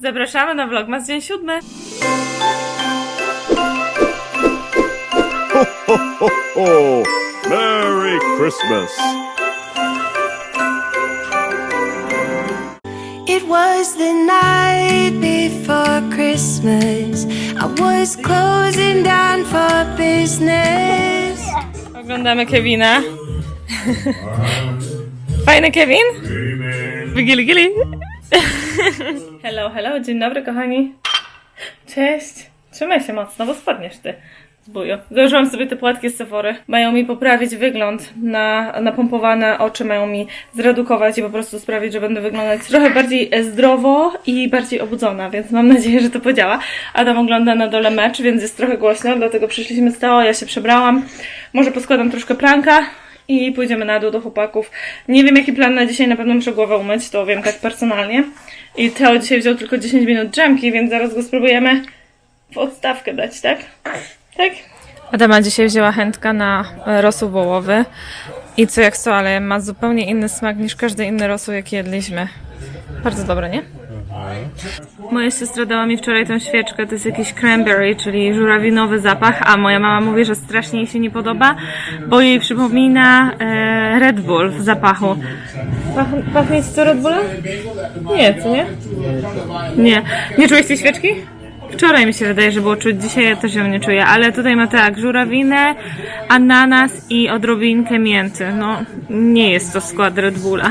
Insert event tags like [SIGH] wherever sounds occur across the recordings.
Zapraszamy na vlogmas dzień siódmy. Oh, Merry Christmas! It was the night before Christmas. I was closing down for business. Oglądamy Kevina. [LAUGHS] Fajny Kevin? Wigili, gili. [LAUGHS] Hello, hello, dzień dobry kochani. Cześć. Trzymaj się mocno, bo spadniesz ty. Zbuju. Założyłam sobie te płatki z Sephory. Mają mi poprawić wygląd na napompowane oczy, mają mi zredukować i po prostu sprawić, że będę wyglądać trochę bardziej e, zdrowo i bardziej obudzona, więc mam nadzieję, że to podziała. Adam ogląda na dole mecz, więc jest trochę głośno, dlatego przyszliśmy z Teo, ja się przebrałam. Może poskładam troszkę pranka i pójdziemy na dół do chłopaków. Nie wiem jaki plan na dzisiaj, na pewno muszę głowę umyć, to wiem tak personalnie. I Teo dzisiaj wziął tylko 10 minut drzemki, więc zaraz go spróbujemy w odstawkę dać, tak? Tak? Adama dzisiaj wzięła chętka na rosół wołowy i co jak co, ale ma zupełnie inny smak niż każdy inny rosół, jaki jedliśmy. Bardzo dobre, nie? Moja siostra dała mi wczoraj tą świeczkę, to jest jakiś cranberry, czyli żurawinowy zapach, a moja mama mówi, że strasznie jej się nie podoba, bo jej przypomina e, Red Bull w zapachu. Pach, pachnie ci to Red Bullem? Nie, co nie? Nie. Nie czułeś tej świeczki? Wczoraj mi się wydaje, że było czuć, dzisiaj ja też ją nie czuję, ale tutaj ma tak, żurawinę, ananas i odrobinkę mięty. No, nie jest to skład Red Bulla.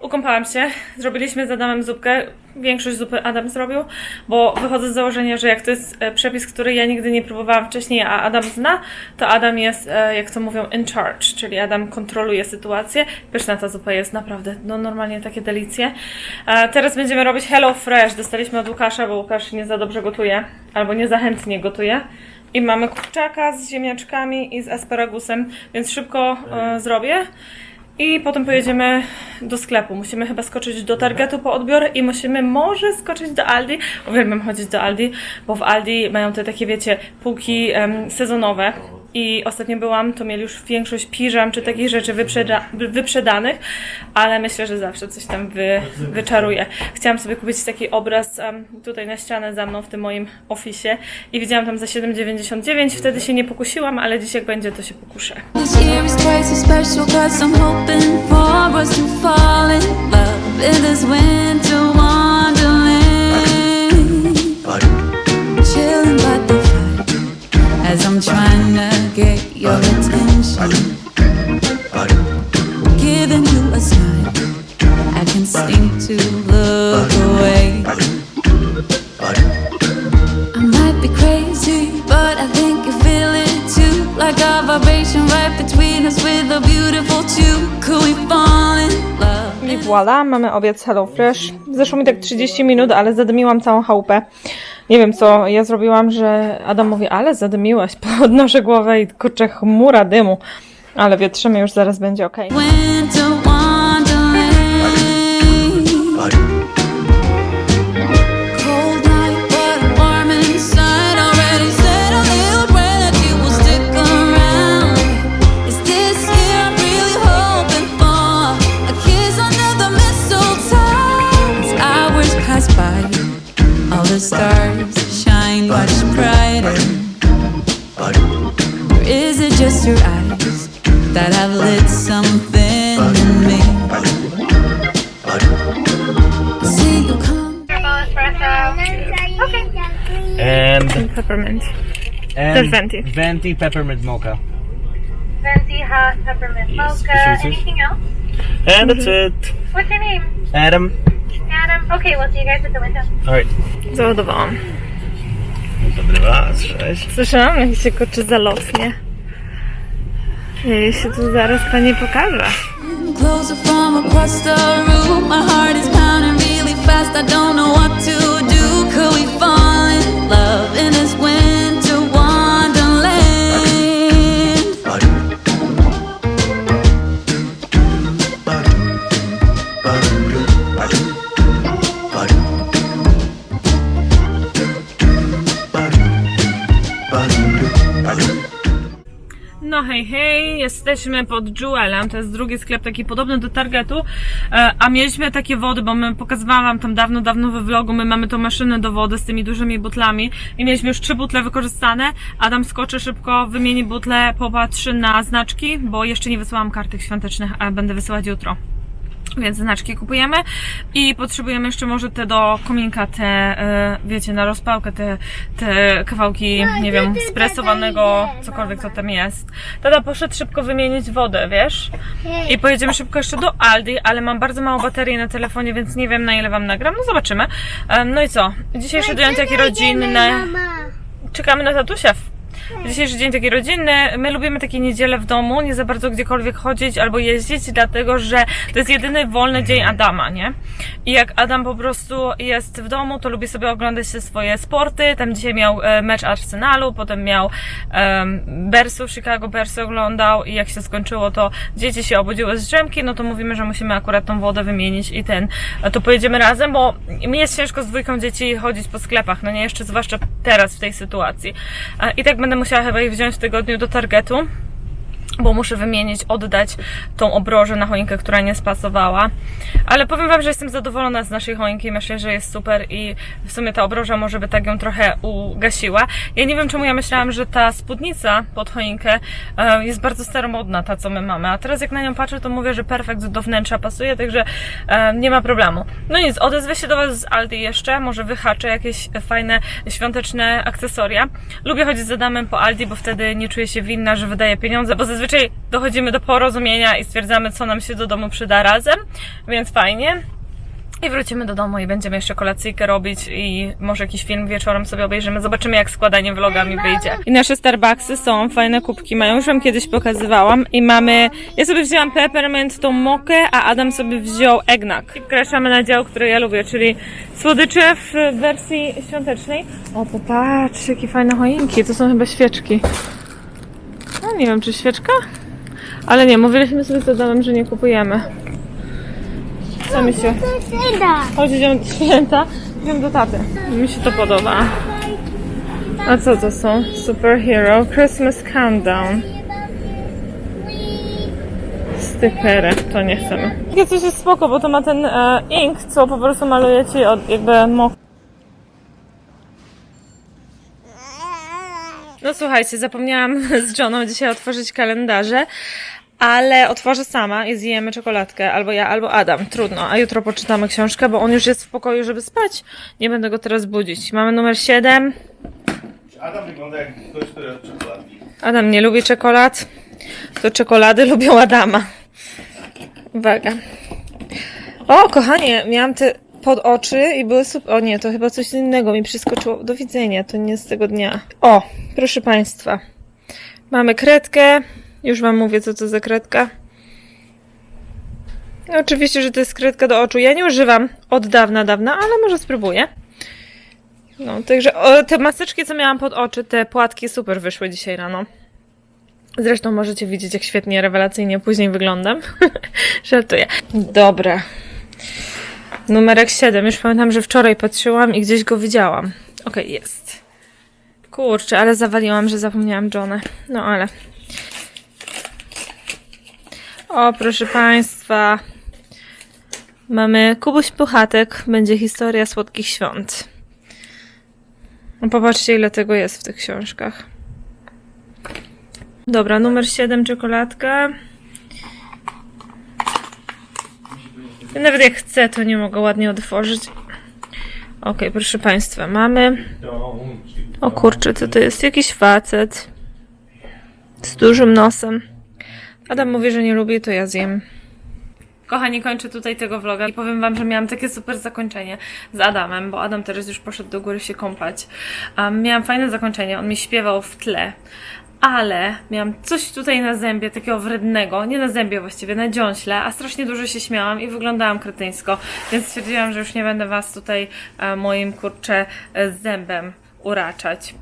Ukąpałam się, zrobiliśmy z Adamem zupkę. Większość zupy Adam zrobił, bo wychodzę z założenia, że jak to jest e, przepis, który ja nigdy nie próbowałam wcześniej, a Adam zna, to Adam jest, e, jak to mówią, in charge, czyli Adam kontroluje sytuację. Pyszna ta zupa jest, naprawdę, no normalnie takie delicje. E, Teraz będziemy robić Hello Fresh. Dostaliśmy od Łukasza, bo Łukasz nie za dobrze gotuje, albo nie za chętnie gotuje. I mamy kurczaka z ziemniaczkami i z asparagusem, więc szybko e, zrobię. I potem pojedziemy do sklepu. Musimy chyba skoczyć do Targetu po odbiór i musimy może skoczyć do Aldi. Uwielbiam chodzić do Aldi, bo w Aldi mają te takie, wiecie, półki sezonowe. I ostatnio byłam, to mieli już większość piżam czy takich rzeczy wyprzeda- wy- wyprzedanych, ale myślę, że zawsze coś tam wy- wyczaruję. Chciałam sobie kupić taki obraz em, tutaj na ścianę za mną w tym moim ofisie i widziałam tam za 7,99. Wtedy się nie pokusiłam, ale dziś jak będzie, to się pokuszę. This your attention. Giving you a smile, I can seem to look away. I might be crazy, but I think you feel it too. Like a vibration right between us with a beautiful two. Could we fall in love? I voila, mamy obiad z HelloFresh. Zeszło mi tak 30 minut, ale zadymiłam całą chałupę. Nie wiem co ja zrobiłam, że Adam mówi, ale zadymiłaś. [LAUGHS] Podnoszę głowę i kurczę chmura dymu. Ale wietrzymy, już zaraz będzie ok. Peppermint. and That's venti. venti peppermint mocha. venti hot peppermint Yes, mocha. this Anything else? And that's mm-hmm. it. What's your name? Adam. Adam. Okay, we'll see you guys at the window. All right. Załadowałam. Dobry was, cześć. Słyszałam, jak się koczy zalotnie. Jej się tu zaraz pani pokaże. Closer from across the room. My heart is pounding really fast. I don't know what to do. Could we fall in love in jesteśmy pod Jewelem, to jest drugi sklep taki podobny do Targetu, e, a mieliśmy takie wody, bo my pokazywałam wam tam dawno, dawno we vlogu, my mamy tą maszynę do wody z tymi dużymi butlami i mieliśmy już trzy butle wykorzystane, Adam skoczy szybko, wymieni butle, popatrzy na znaczki, bo jeszcze nie wysłałam kartek świątecznych, a będę wysyłać jutro. Więc znaczki kupujemy i potrzebujemy jeszcze może te do kominka, te, e, wiecie, na rozpałkę, te, te kawałki, nie wiem, spresowanego, cokolwiek to tam jest. Tata poszedł szybko wymienić wodę, wiesz? I pojedziemy szybko jeszcze do Aldi, ale mam bardzo mało baterii na telefonie, więc nie wiem na ile wam nagram, no zobaczymy. No i co? Dzisiejszy dzień taki rodzinny. Czekamy na tatusia. Dzisiejszy dzień taki rodzinny. My lubimy takie niedziele w domu, nie za bardzo gdziekolwiek chodzić albo jeździć, dlatego że to jest jedyny wolny dzień Adama, nie? I jak Adam po prostu jest w domu, to lubi sobie oglądać te swoje sporty. Tam dzisiaj miał e, mecz Arsenalu, potem miał um, Bersów, Chicago Bersy oglądał i jak się skończyło, to dzieci się obudziły z drzemki, no to mówimy, że musimy akurat tą wodę wymienić i ten, e, to pojedziemy razem, bo mi jest ciężko z dwójką dzieci chodzić po sklepach, no nie, jeszcze zwłaszcza teraz w tej sytuacji. I tak będę musiała chyba ich wziąć w tygodniu do Targetu bo muszę wymienić, oddać tą obrożę na choinkę, która nie spasowała. Ale powiem Wam, że jestem zadowolona z naszej choinki. Myślę, że jest super i w sumie ta obroża może by tak ją trochę ugasiła. Ja nie wiem, czemu ja myślałam, że ta spódnica pod choinkę e, jest bardzo staromodna, ta co my mamy. A teraz jak na nią patrzę, to mówię, że perfekt do wnętrza pasuje, także e, nie ma problemu. No nic, odezwę się do Was z Aldi jeszcze. Może wyhaczę jakieś fajne świąteczne akcesoria. Lubię chodzić z Adamem po Aldi, bo wtedy nie czuję się winna, że wydaję pieniądze, bo zazwyczaj dochodzimy do porozumienia i stwierdzamy, co nam się do domu przyda razem, więc fajnie. I wrócimy do domu i będziemy jeszcze kolacyjkę robić i może jakiś film wieczorem sobie obejrzymy. Zobaczymy, jak składanie vlogami wyjdzie. I nasze Starbucksy są, fajne kubki mają, już wam kiedyś pokazywałam. I mamy, ja sobie wzięłam peppermint, tą mokę, a Adam sobie wziął eggnog. I wkraczamy na dział, który ja lubię, czyli słodycze w wersji świątecznej. O, popatrz, jakie fajne choinki, to są chyba świeczki. No nie wiem, czy świeczka? Ale nie, mówiliśmy sobie z Adamem, że nie kupujemy. Co mi się... Chodź, idziemy do święta. Idziemy do taty. Mi się to podoba. A co to są? Superhero Christmas Countdown. Stykery, to nie chcemy. Takie coś jest spoko, bo to ma ten e, ink, co po prostu maluje ci od jakby mok. No słuchajcie, zapomniałam [LAUGHS] z Johną dzisiaj otworzyć kalendarze, ale otworzę sama i zjemy czekoladkę. Albo ja, albo Adam. Trudno. A jutro poczytamy książkę, bo on już jest w pokoju, żeby spać. Nie będę go teraz budzić. Mamy numer 7. Adam wygląda jak ktoś, który od czekoladki. Adam nie lubi czekolad. To czekolady [LAUGHS] lubią Adama. Uwaga. O, kochanie, miałam te pod oczy i były super. O nie, to chyba coś innego mi przyskoczyło. Do widzenia, to nie z tego dnia. O, proszę Państwa. Mamy kredkę. Już Wam mówię, co to za kredka. No, oczywiście, że to jest kredka do oczu. Ja nie używam od dawna, dawna, ale może spróbuję. No, także o, te maseczki, co miałam pod oczy, te płatki super wyszły dzisiaj rano. Zresztą możecie widzieć, jak świetnie, rewelacyjnie później wyglądam. [LAUGHS] Żartuję. Dobra. Numerek 7. Już pamiętam, że wczoraj patrzyłam i gdzieś go widziałam. Okej, jest. Kurczę, ale zawaliłam, że zapomniałam Johnę. No ale. O, proszę Państwa. Mamy Kubuś Puchatek. Będzie historia słodkich świąt. No popatrzcie, ile tego jest w tych książkach. Dobra, numer 7, czekoladka. Ja nawet jak chcę, to nie mogę ładnie otworzyć. Ok, proszę Państwa, mamy. O kurczę, co to jest? Jakiś facet. Z dużym nosem. Adam mówi, że nie lubi, to ja zjem. Kochani, kończę tutaj tego vloga i powiem wam, że miałam takie super zakończenie z Adamem, bo Adam teraz już poszedł do góry się kąpać. Um, miałam fajne zakończenie, on mi śpiewał w tle, ale miałam coś tutaj na zębie, takiego wrednego, nie na zębie właściwie, na dziąśle, a strasznie dużo się śmiałam i wyglądałam kretyńsko, więc stwierdziłam, że już nie będę was tutaj e, moim kurczę e, zębem uraczać.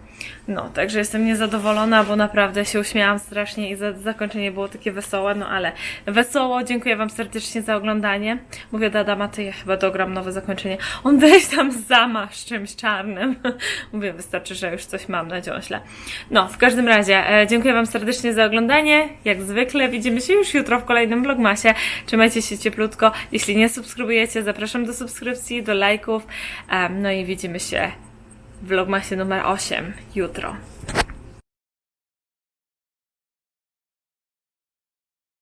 No, także jestem niezadowolona, bo naprawdę się uśmiałam strasznie i za, zakończenie było takie wesołe, no ale wesoło, dziękuję Wam serdecznie za oglądanie. Mówię do Adama, to ja chyba dogram nowe zakończenie. On weź tam zamasz czymś czarnym. [LAUGHS] Mówię, wystarczy, że już coś mam na dziąśle. No, w każdym razie, e, dziękuję Wam serdecznie za oglądanie. Jak zwykle widzimy się już jutro w kolejnym vlogmasie. Trzymajcie się cieplutko. Jeśli nie subskrybujecie, zapraszam do subskrypcji, do lajków. Em, no i widzimy się vlogmasie numer 8 jutro.